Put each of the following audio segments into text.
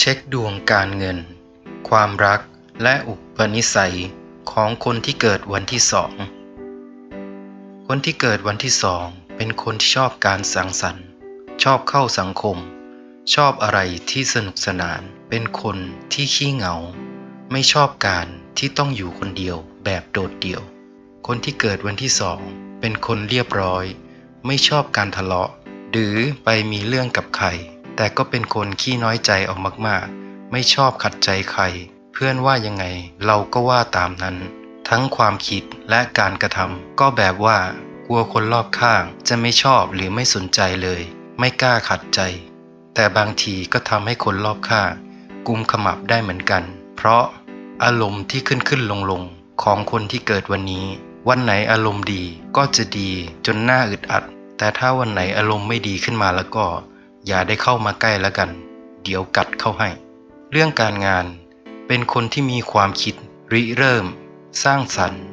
เช็คดวงการเงิน ความรักและอุปนิสัยของคนที่เกิดวันที่สอง คนที่เกิดวันที่สองเป็นคนที่ชอบการสังสรรค์ ชอบเข้าสังคม ชอบอะไรที่สนุกสนาน เป็นคนที่ขี้เหงา ไม่ชอบการที่ต้องอยู่คนเดียวแบบโดดเดี่ยว คนที่เกิดวันที่สองเป็นคนเรียบร้อย ไม่ชอบการทะเลาะ หรือไปมีเรื่องกับใคร แต่ก็เป็นคนขี้น้อยใจออกมากๆ ไม่ชอบขัดใจใคร เพื่อนว่ายังไง เราก็ว่าตามนั้น ทั้งความคิดและการกระทำก็แบบว่า กลัวคนรอบข้างจะไม่ชอบหรือไม่สนใจเลย ไม่กล้าขัดใจ แต่บางทีก็ทำให้คนรอบข้างกุมขมับได้เหมือนกัน เพราะอารมณ์ที่ขึ้นขึ้นลงลงของคนที่เกิดวันนี้ วันไหนอารมณ์ดีก็จะดีจนหน้าอึดอัด แต่ถ้าวันไหนอารมณ์ไม่ดีขึ้นมาแล้วก็ อย่าได้เข้ามาใกล้แล้วกัน เดี๋ยวกัดเข้าให้ เรื่องการงานเป็นคนที่มีความคิด ริเริ่ม สร้างสรรค์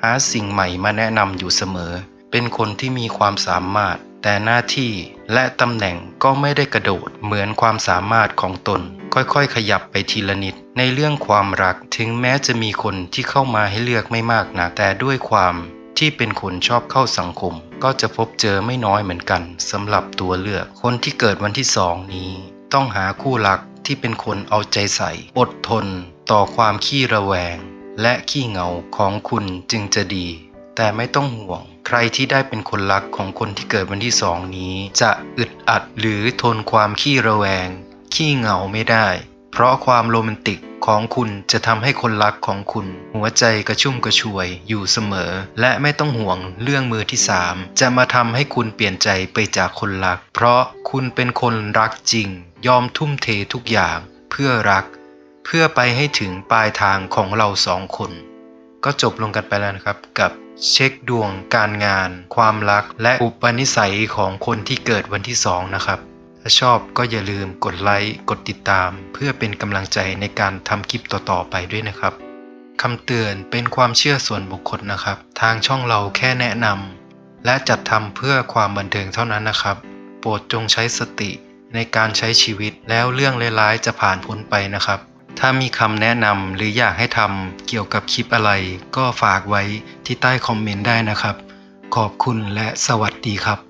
หาสิ่งใหม่มาแนะนำอยู่เสมอ เป็นคนที่มีความสามารถ แต่หน้าที่และตำแหน่งก็ไม่ได้กระโดดเหมือนความสามารถของตน ค่อยๆ ขยับไปทีละนิด ในเรื่องความรักถึงแม้จะมีคนที่เข้ามาให้เลือกไม่มากนะแต่ด้วยความ ที่เป็นคนชอบเข้าสังคม ก็จะพบเจอไม่น้อยเหมือนกันสำหรับตัวเลือก คนที่เกิดวันที่สองนี้ ต้องหาคู่รักที่เป็นคนเอาใจใส่ อดทน ต่อความขี้ระแวง และขี้เหงาของคุณจึงจะดี แต่ไม่ต้องห่วง ใครที่ได้เป็นคนรักของคนที่เกิดวันที่สองนี้ จะอึดอัดหรือทนความขี้ระแวง ขี้เหงาไม่ได้ เพราะความโรแมนติก ของคุณจะทำให้คนรักของคุณ หัวใจกระชุ่มกระชวยอยู่เสมอ และไม่ต้องห่วงเรื่องมือที่สามจะมาทำให้คุณเปลี่ยนใจไปจากคนรัก เพราะคุณเป็นคนรักจริง ยอมทุ่มเททุกอย่าง เพื่อรัก เพื่อไปให้ถึงปลายทางของเราสองคน ก็จบลงกันไปแล้วนะครับกับเช็คดวงการงาน ความรัก และอุปนิสัยของคนที่เกิดวันที่สองนะครับ ถ้าชอบก็อย่าลืมกดไลค์กดติดตาม เพื่อเป็นกำลังใจในการทำคลิปต่อๆไปด้วยนะครับคำเตือนเป็นความเชื่อส่วนบุคคลนะครับ ทางช่องเราแค่แนะนำและจัดทำเพื่อความบันเทิงเท่านั้นนะครับ โปรดจงใช้สติในการใช้ชีวิตแล้วเรื่องร้ายๆจะผ่านพ้นไปนะครับ ถ้ามีคำแนะนำหรืออยากให้ทำเกี่ยวกับคลิปอะไร ก็ฝากไว้ที่ใต้คอมเมนต์ได้นะครับ ขอบคุณและสวัสดีครับ